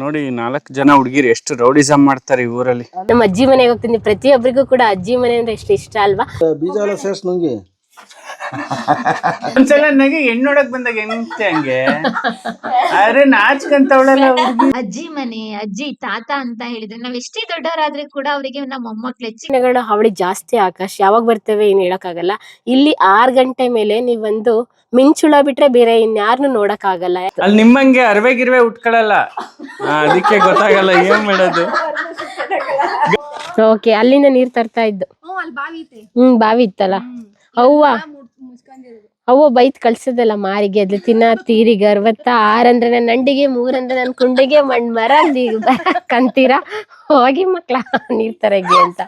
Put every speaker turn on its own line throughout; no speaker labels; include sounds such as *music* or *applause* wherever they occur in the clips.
ನೋಡಿ ನಾಲ್ಕು ಜನ ಹುಡುಗಿರು ಎಷ್ಟು ರೌಡಿಸಮ್ ಮಾಡ್ತಾರೆ ಈ ಊರಲ್ಲಿ.
ನಮ್ಮ ಅಜ್ಜಿ ಮನೆಗೆ ಹೋಗ್ತೀನಿ. ಪ್ರತಿಯೊಬ್ಬರಿಗೂ ಕೂಡ ಅಜ್ಜಿ ಮನೆ ಅಂದ್ರೆ ಎಷ್ಟು ಇಷ್ಟ ಅಲ್ವಾ?
ಬೀಜ ಎಲ್ಲ ಸೇರ್ಸ್ ನುಂಗಿ.
ಒಂದ್ಸಲ ನನಗೆ ಹೆಣ್ಣೊಡಕ್ ಬಂದಾಗ ಹೆಂಗೆ ಹಂಗೆ? ಆದ್ರೆ ನಾಚ್ಕಂತವಳಲ್ಲ ಹುಡುಗಿ
ಅಜ್ಜಿ ಮನೆ ಅಜ್ಜಿ ತಾತ ಅಂತ ಹೇಳಿದ್ರೆ ನಾವ್ ಎಷ್ಟೇ ದೊಡ್ಡವರಾದ್ರೆ ಕೂಡ ಅವರಿಗೆ ನಮ್ಮ ಮೊಮ್ಮಕ್ಳು ಹೆಚ್ಚಿನಗಳು
ಅವಳಿ ಹಾವಳಿ ಜಾಸ್ತಿ ಆಕಾಶ್ ಯಾವಾಗ ಬರ್ತೇವೆ ಏನ್ ಹೇಳಕ್ಕಾಗಲ್ಲ. ಇಲ್ಲಿ ಆರ್ ಗಂಟೆ ಮೇಲೆ ನೀವೊಂದು ಮಿಂಚುಳ ಬಿಟ್ರೆ ಬೇರೆ ಇನ್ಯಾರನ್ನು ನೋಡಕ್ಕಾಗಲ್ಲ.
ಅಲ್ಲಿ ನಿಮ್ಮಂಗೆ ಅರ್ವೆ ಗಿರ್ವೆ ಉಟ್ಕೊಳಲ್ಲ? ಆ, ಅದಕ್ಕೆ ಗೊತ್ತಾಗಲ್ಲ ಏನ್ ಮಾಡೋದು?
ಓಕೆ ಅಲ್ಲಿಂದ ನೀರ್ ತರ್ತಾ ಇದ್ದು. ಹ್ಮ್ ಬಾವಿ ಇತ್ತಲ್ಲ? ಅವ್ವ. ಅವ್ವ ಬೈತ್ ಕಳ್ಸದಲ್ಲ ಮಾರಿಗೆ ಅದು ತಿನ್ನ ತೀರಿ ಗರ್ವತ್ತ ಆರಂದ್ರೆ ನನ್ನ ನಂಡಿಗೆ ಮೂರಂದ್ರೆ ನನ್ನ ಕುಂಡಿಗೆ ಮಣ್ ಮರ ಕಂತೀರಾ ಹೋಗಿ ಮಕ್ಳ ನೀರ್ ತರಗಿ ಅಂತ.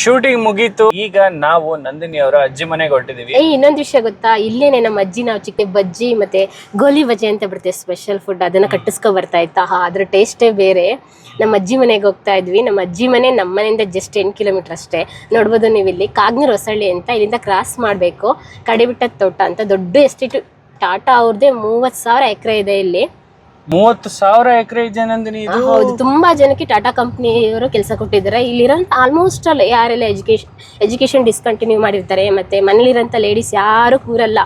ಶೂಟಿಂಗ್ ಮುಗೀತು. ಈಗ ನಾವು ನಂದಿನಿ ಅವರ ಅಜ್ಜಿ ಮನೆಗೆ ಹೊರಟಿದೀವಿ.
ಏ ಇನ್ನೊಂದು ವಿಷಯ ಗೊತ್ತಾ? ಇಲ್ಲೇನೆ ನಮ್ಮ ಅಜ್ಜಿ ನಾವು ಚಿಕ್ಕ ಬಜ್ಜಿ ಮತ್ತೆ ಗೋಲಿ ಬಜ್ಜಿ ಅಂತ ಬರುತ್ತೆ ಸ್ಪೆಷಲ್ ಫುಡ್ ಅದನ್ನ ಕಟ್ಟಿಸ್ಕೊ ಬರ್ತಾ ಇತ್ತಾ. ಹಾ ಅದ್ರ ಟೇಸ್ಟೇ ಬೇರೆ. ನಮ್ಮ ಅಜ್ಜಿ ಮನೆಗೆ ಹೋಗ್ತಾ ಇದ್ವಿ. ನಮ್ಮ ಅಜ್ಜಿ ಮನೆ ನಮ್ಮ ಮನೆಯಿಂದ ಜಸ್ಟ್ ಎಂಟು ಕಿಲೋಮೀಟರ್ ಅಷ್ಟೇ. ನೋಡ್ಬೋದು ನೀವು ಇಲ್ಲಿ. ಕಾಗ್ನೂರ್ ಹೊಸಳ್ಳಿ ಅಂತ ಇಲ್ಲಿಂದ ಕ್ರಾಸ್ ಮಾಡಬೇಕು. ಕಡಿಬಿಟ್ಟದ ತೋಟ ಅಂತ ದೊಡ್ಡ ಎಸ್ಟೇಟ್ ಟಾಟಾ ಅವ್ರದ್ದೇ ಮೂವತ್ತು ಸಾವಿರ ಎಕರೆ ಇದೆ ಇಲ್ಲಿ.
ಮೂವತ್ತು ಸಾವಿರ ಎಕರೆ ಇದೆ ನಂದಿನಿ ಇದು.
ಹೌದು. ತುಂಬಾ ಜನಕ್ಕೆ ಟಾಟಾ ಕಂಪ್ನಿಯವರು ಕೆಲಸ ಕೊಟ್ಟಿದ್ದಾರೆ. ಇಲ್ಲಿರೋ ಆಲ್ಮೋಸ್ಟ್ ಆಲ್ ಯಾರೆಲ್ಲ ಎಜುಕೇಶನ್ ಎಜುಕೇಶನ್ ಡಿಸ್ಕಂಟಿನ್ಯೂ ಮಾಡಿರ್ತಾರೆ, ಮತ್ತೆ ಮನೇಲಿರೋಂಥ ಲೇಡೀಸ್ ಯಾರು ಕೂರಲ್ಲ.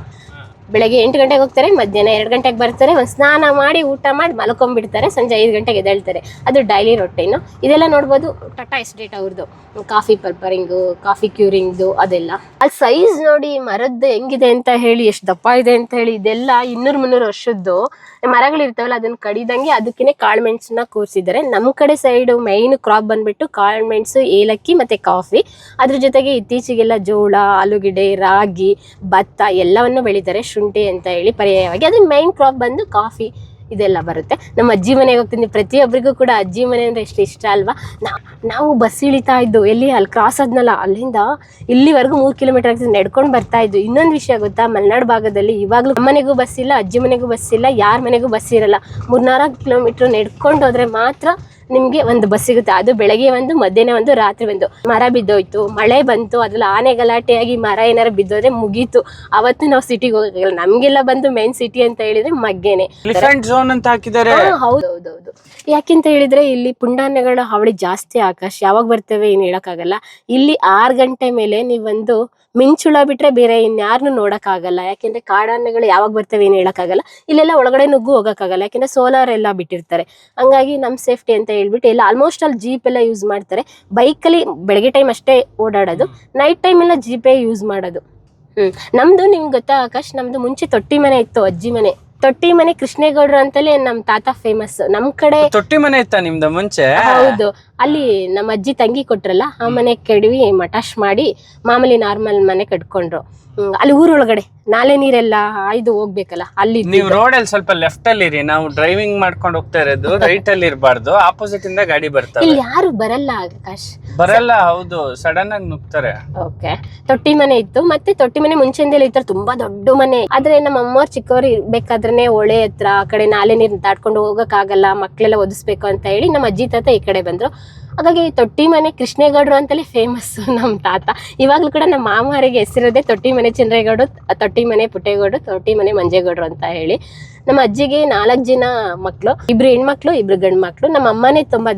ಬೆಳಗ್ಗೆ ಎಂಟು ಗಂಟೆಗೆ ಹೋಗ್ತಾರೆ, ಮಧ್ಯಾಹ್ನ ಎರಡು ಗಂಟೆಗೆ ಬರ್ತಾರೆ. ಒಂದು ಸ್ನಾನ ಮಾಡಿ, ಊಟ ಮಾಡಿ ಮಲ್ಕೊಂಡ್ಬಿಡ್ತಾರೆ. ಸಂಜೆ ಐದು ಗಂಟೆಗೆ ಎದ್ದೇಳ್ತಾರೆ. ಅದು ಡೈಲಿ ರೊಟ್ಟೆನು ಇದೆಲ್ಲ ನೋಡ್ಬೋದು ಟಾಟಾ ಎಸ್ಟೇಟ್ ಅವ್ರದ್ದು ಕಾಫಿ ಪರ್ಪರಿಂಗು ಕಾಫಿ ಕ್ಯೂರಿಂಗ್ದು ಅದೆಲ್ಲ. ಅಲ್ಲಿ ಸೈಜ್ ನೋಡಿ ಮರದ್ದು ಹೆಂಗಿದೆ ಅಂತ ಹೇಳಿ, ಎಷ್ಟು ದಪ್ಪ ಇದೆ ಅಂತ ಹೇಳಿ, ಇದೆಲ್ಲ ಇನ್ನೂರು ಮುನ್ನೂರು ವರ್ಷದ್ದು. ಮರಗಳಿರ್ತಾವಲ್ಲ, ಅದನ್ನ ಕಡಿದಂಗೆ ಅದಕ್ಕೇನೆ ಕಾಳುಮೆಣಸನ್ನ ಕೂರಿಸಿದ್ದಾರೆ. ನಮ್ಮ ಕಡೆ ಸೈಡು ಮೈನ್ ಕ್ರಾಪ್ ಬಂದ್ಬಿಟ್ಟು ಕಾಳುಮೆಣಸು ಏಲಕ್ಕಿ ಮತ್ತೆ ಕಾಫಿ ಅದ್ರ ಜೊತೆಗೆ ಇತ್ತೀಚೆಗೆಲ್ಲ ಜೋಳ, ಆಲೂಗೆಡ್ಡೆ, ರಾಗಿ, ಭತ್ತ ಎಲ್ಲವನ್ನು ಬೆಳೀತಾರೆ ಶುಂಠಿ ಅಂತ ಹೇಳಿ ಪರ್ಯಾಯವಾಗಿ. ಅದ್ರ ಮೈನ್ ಕ್ರಾಪ್ ಬಂದು ಕಾಫಿ ಇದೆಲ್ಲ ಬರುತ್ತೆ. ನಮ್ಮ ಅಜ್ಜಿ ಮನೆಗೆ ಹೋಗ್ತೀನಿ. ಪ್ರತಿಯೊಬ್ಬರಿಗೂ ಕೂಡ ಅಜ್ಜಿ ಮನೆ ಅಂದರೆ ಎಷ್ಟು ಇಷ್ಟ ಅಲ್ವಾ? ನಾವು ಬಸ್ ಇಳಿತಾ ಇದ್ದು, ಎಲ್ಲಿ ಅಲ್ಲಿ ಕ್ರಾಸ್ ಆದ್ನಲ್ಲ, ಅಲ್ಲಿಂದ ಇಲ್ಲಿವರೆಗೂ ಮೂರು ಕಿಲೋಮೀಟರ್ ಆಗ್ತದೆ. ನಡ್ಕೊಂಡು ಬರ್ತಾ ಇದ್ದು. ಇನ್ನೊಂದು ವಿಷಯ ಗೊತ್ತಾ? ಮಲೆನಾಡು ಭಾಗದಲ್ಲಿ ಇವಾಗಲೂ ಮನೆಗೂ ಬಸ್ ಇಲ್ಲ, ಅಜ್ಜಿ ಮನೆಗೂ ಬಸ್ ಇಲ್ಲ, ಯಾರ ಮನೆಗೂ ಬಸ್ ಇರಲ್ಲ. ಮೂರ್ನಾಲ್ಕು ಕಿಲೋಮೀಟ್ರ್ ನಡ್ಕೊಂಡು ಹೋದ್ರೆ ಮಾತ್ರ ನಿಮ್ಗೆ ಒಂದು ಬಸ್ ಸಿಗುತ್ತೆ. ಅದು ಬೆಳಗ್ಗೆ ಒಂದು ಮಧ್ಯಾಹ್ನ ಒಂದು ರಾತ್ರಿ ಒಂದು. ಮರ ಬಿದ್ದೋಯ್ತು. ಮಳೆ ಬಂತು. ಅದ್ರಲ್ಲಿ ಆನೆ ಗಲಾಟೆಯಾಗಿ ಮರ ಏನಾರು ಬಿದ್ದೋದ್ರೆ ಮುಗೀತು. ಅವತ್ತು ನಾವು ಸಿಟಿಗೆ ಹೋಗಲ್ಲ ನಮ್ಗೆಲ್ಲ ಬಂದು ಮೇನ್ ಸಿಟಿ ಅಂತ ಹೇಳಿದ್ರೆ ಮಗ್ಗೆನೆ.
ಎಲಿಫೆಂಟ್ ಝೋನ್ ಅಂತ ಹಾಕಿದ್ದಾರೆ.
ಹಾ, ಹೌದು ಹೌದು ಹೌದು. ಯಾಕೆಂತ ಹೇಳಿದ್ರೆ ಇಲ್ಲಿ ಪುಂಡಾನೆಗಳ ಹಾವಳಿ ಜಾಸ್ತಿ ಆಕಾಶ್. ಯಾವಾಗ ಬರ್ತೇವೆ ಏನ್ ಹೇಳಕ್ಕಾಗಲ್ಲ. ಇಲ್ಲಿ ಆರ್ ಗಂಟೆ ಮೇಲೆ ನೀವೊಂದು ಮಿಂಚುಳ ಬಿಟ್ರೆ ಬೇರೆ ಇನ್ಯಾರನ್ನು ನೋಡಕ್ಕಾಗಲ್ಲ. ಯಾಕೆಂದ್ರೆ ಕಾಡಾನೆಗಳು ಯಾವಾಗ ಬರ್ತವೆ ಏನ್ ಹೇಳಕ್ಕಾಗಲ್ಲ. ಇಲ್ಲೆಲ್ಲ ಒಳಗಡೆ ನುಗ್ಗು ಹೋಗಕ್ಕಾಗಲ್ಲ. ಯಾಕೆಂದ್ರೆ ಸೋಲಾರ್ ಎಲ್ಲ ಬಿಟ್ಟಿರ್ತಾರೆ. ಹಂಗಾಗಿ ನಮ್ ಸೇಫ್ಟಿ ಅಂತ ಹೇಳ್ಬಿಟ್ಟು ಎಲ್ಲ ಆಲ್ಮೋಸ್ಟ್ ಅಲ್ಲಿ ಜೀಪ್ ಎಲ್ಲ ಯೂಸ್ ಮಾಡ್ತಾರೆ. ಬೈಕಲ್ಲಿ ಬೆಳಗ್ಗೆ ಟೈಮ್ ಅಷ್ಟೇ ಓಡಾಡೋದು ನೈಟ್ ಟೈಮ್ ಎಲ್ಲ ಜೀಪೇ ಯೂಸ್ ಮಾಡೋದು. ಹ್ಮ್. ನಮ್ದು ನಿಮ್ಗೆ ಗೊತ್ತಾ ಆಕಾಶ್ ನಮ್ದು ಮುಂಚೆ ತೊಟ್ಟಿ ಮನೆ ಇತ್ತು ಅಜ್ಜಿ ಮನೆ. ತೊಟ್ಟಿ ಮನೆ ಕೃಷ್ಣೇಗೌಡರು ಅಂತಲೇ ನಮ್ ತಾತ ಫೇಮಸ್ ನಮ್ ಕಡೆ
ತೊಟ್ಟಿ ಮನೆ ಇತ್ತ ನಿಮ್ದು ಮುಂಚೆ?
ಹೌದು. ಅಲ್ಲಿ ನಮ್ಮ ಅಜ್ಜಿ ತಂಗಿ ಕೊಟ್ರಲ್ಲ ಆ ಮನೆ ಕೆಡವಿ ಮಟಾಶ್ ಮಾಡಿ ಮಾಮೂಲಿ ನಾರ್ಮಲ್ ಮನೆ ಕಟ್ಕೊಂಡ್ರು. ಅಲ್ಲಿ ಊರೊಳಗಡೆ. ನಾಲೆ ನೀರೆಲ್ಲ ಆಯ್ದು ಹೋಗ್ಬೇಕಲ್ಲ ಅಲ್ಲಿ
ನೀವು ರೋಡ್ ಅಲ್ಲಿ ಸ್ವಲ್ಪ ಲೆಫ್ಟ್ ಅಲ್ಲಿ ಇರಿ ನಾವು ಡ್ರೈವಿಂಗ್ ಮಾಡ್ಕೊಂಡು ಹೋಗ್ತಾ ಇರೋದು *laughs* ರೈಟ್ ಅಲ್ಲಿ ಇರಬಾರ್ದು ಆಪೋಸಿಟ್ ಇಂದ ಗಾಡಿ ಬರ್ತಾರೆ
ಇಲ್ಲಿ ಯಾರು ಬರಲ್ಲ ಆಕಾಶ್
ಬರಲ್ಲ ಹೌದು ಸಡನ್ ಆಗಿ ನುಗ್ತಾರೆ.
ಓಕೆ. ತೊಟ್ಟಿ ಮನೆ ಇತ್ತು ಮತ್ತೆ ತೊಟ್ಟಿ ಮನೆ ಮುಂಚೆಯಿಂದಲೇ ಇತ್ತು ತುಂಬಾ ದೊಡ್ಡ ಮನೆ. ಆದ್ರೆ ನಮ್ಮ ಅಮ್ಮವ್ರು ಚಿಕ್ಕವ್ರು ಇರ್ಬೇಕಾದ್ರೆ ಹೊಳೆ ಹತ್ರ ಆ ಕಡೆ ನಾಲೆ ನೀರು ದಾಟ್ಕೊಂಡು ಹೋಗಕ್ಕಾಗಲ್ಲ ಮಕ್ಕಳೆಲ್ಲ ಒದಿಸ್ಬೇಕು ಅಂತ ಹೇಳಿ ನಮ್ಮ ಅಜ್ಜಿ ತಾತ ಈ ಕಡೆ ಬಂದ್ರು. ಹಾಗಾಗಿ ತೊಟ್ಟಿ ಮನೆ ಕೃಷ್ಣೇಗೌಡರು ಅಂತಲೇ ಫೇಮಸ್ಸು ನಮ್ಮ ತಾತ. ಇವಾಗಲೂ ಕೂಡ ನಮ್ಮ ಮಾಮಾರಿಗೆ ಹೆಸರಿದೆ ತೊಟ್ಟಿ ಮನೆ ಚಂದ್ರೇಗೌಡರು ತೊಟ್ಟಿ ಮನೆ ಪುಟ್ಟೇಗೌಡರು ತೊಟ್ಟಿ ಮನೆ ಮಂಜೇಗೌಡರು ಅಂತ ಹೇಳಿ. ನಮ್ಮ ಅಜ್ಜಿಗೆ ನಾಲ್ಕು ಜನ ಮಕ್ಕಳು ಇಬ್ರು ಹೆಣ್ಮಕ್ಳು, ಇಬ್ರು ಗಂಡು ಮಕ್ಳು ನಮ್ಮ ಅಮ್ಮನೇ ತುಂಬಾ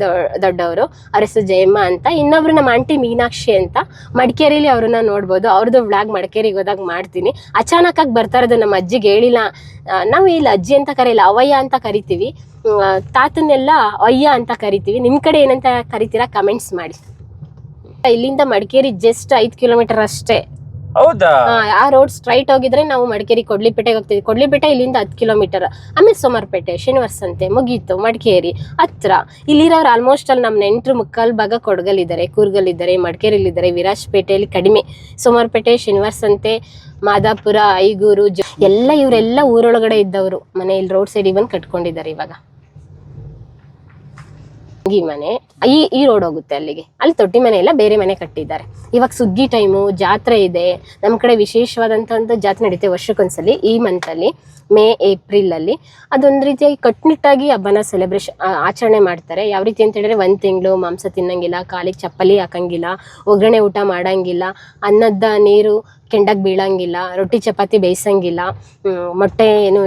ದೊಡ್ಡವರು. ಅವ್ರ ಹೆಸರು ಜಯಮ್ಮ ಅಂತ, ಇನ್ನೊಬ್ರು ನಮ್ಮ ಆಂಟಿ ಮೀನಾಕ್ಷಿ ಅಂತ. ಮಡಿಕೇರಿಲಿ ಅವ್ರನ್ನ ನೋಡ್ಬೋದು. ಅವ್ರದ್ದು ವ್ಲಾಗ್ ಮಡಿಕೇರಿಗೆ ಹೋದಾಗ ಮಾಡ್ತೀನಿ. ಅಚಾನಕ್ ಆಗಿ ಬರ್ತಾ ಇರೋದು ನಮ್ಮ ಅಜ್ಜಿಗೆ ಹೇಳಿಲ್ಲ. ನಾವು ಇಲ್ಲಿ, ಅಜ್ಜಿ ಅಂತ ಕರೆಯಲ್ಲ ಅವಯ್ಯ ಅಂತ ಕರಿತೀವಿ. ತಾತನ್ನೆಲ್ಲ ಅಯ್ಯ ಅಂತ ಕರಿತೀವಿ. ನಿಮ್ಮ ಕಡೆ ಏನಂತ ಕರಿತೀರಾ? ಕಮೆಂಟ್ಸ್ ಮಾಡಿ. ಇಲ್ಲಿಂದ ಮಡಿಕೇರಿ ಜಸ್ಟ್ ಐದು ಕಿಲೋಮೀಟರ್ ಅಷ್ಟೇ.
ಹೌದಾ?
ಆ, ರೋಡ್ ಸ್ಟ್ರೈಟ್ ಹೋಗಿದ್ರೆ ನಾವು ಮಡಿಕೇರಿ ಕೊಡ್ಲಿಪೇಟೆಗೆ ಹೋಗ್ತೀವಿ ಕೊಡ್ಲಿಪೇಟೆ ಇಲ್ಲಿಂದ ಹತ್ತು ಕಿಲೋಮೀಟರ್ ಆಮೇಲೆ ಸೋಮರ್ಪೇಟೆ ಶನಿವಾರ ಸಂತೆ ಮುಗೀತು ಮಡಿಕೇರಿ. ಹತ್ರ ಇಲ್ಲಿರೋರು ಆಲ್ಮೋಸ್ಟ್ ಅಲ್ಲಿ ನಮ್ಮ ನೆಂಟರು ಮುಕ್ಕಾಲ್ ಭಾಗ ಕೊಡಗಲ್ಲಿದ್ದಾರೆ ಕೂರ್ಗಲ್ಲಿದ್ದಾರೆ ವಿರಾಜ್ ವಿರಾಜಪೇಟೆಯಲ್ಲಿ ಕಡಿಮೆ. ಸೋಮವಾರಪೇಟೆ ಶ್ರೀನಿವಾಸ ಸಂತೆ ಮಾದಾಪುರ ಐಗೂರು ಎಲ್ಲ ಇವರೆಲ್ಲ ಊರೊಳಗಡೆ ಇದ್ದವರು. ಮನೆ ಇಲ್ಲಿ ರೋಡ್ ಸೈಡಿಗೆ ಬಂದು ಕಟ್ಕೊಂಡಿದ್ದಾರೆ ಇವಾಗ. ಈ ಮನೆ, ಈ ಈ ರೋಡ್ ಹೋಗುತ್ತೆ ಅಲ್ಲಿಗೆ. ಅಲ್ಲಿ ತೊಟ್ಟಿ ಮನೆ ಎಲ್ಲ ಬೇರೆ ಮನೆ ಕಟ್ಟಿದ್ದಾರೆ. ಇವಾಗ ಸುಗ್ಗಿ ಟೈಮು ಜಾತ್ರೆ ಇದೆ. ನಮ್ಮ ಕಡೆ ವಿಶೇಷವಾದಂಥ ಒಂದು ಜಾತ್ರೆ ನಡೀತೆ ವರ್ಷಕ್ಕೊಂದ್ಸಲಿ, ಈ ಮಂತಲ್ಲಿ ಮೇ, ಏಪ್ರಿಲ್ ಅಲ್ಲಿ. ಅದೊಂದು ರೀತಿಯಾಗಿ ಕಟ್ಟುನಿಟ್ಟಾಗಿ ಹಬ್ಬನ ಸೆಲೆಬ್ರೇಷನ್ ಆಚರಣೆ ಮಾಡ್ತಾರೆ. ಯಾವ ರೀತಿ ಅಂತ ಹೇಳಿದ್ರೆ ಒಂದು ತಿಂಗಳು ಮಾಂಸ ತಿನ್ನಂಗಿಲ್ಲ, ಕಾಲಿಗೆ ಚಪ್ಪಲಿ ಹಾಕಂಗಿಲ್ಲ, ಒಗ್ಗರಣೆ ಊಟ ಮಾಡಂಗಿಲ್ಲ ಅನ್ನದ ನೀರು ಕೆಂಡಕ್ಕೆ ಬೀಳಂಗಿಲ್ಲ, ರೊಟ್ಟಿ ಚಪಾತಿ ಬೇಯಿಸಂಗಿಲ್ಲ ಮೊಟ್ಟೆ ಏನು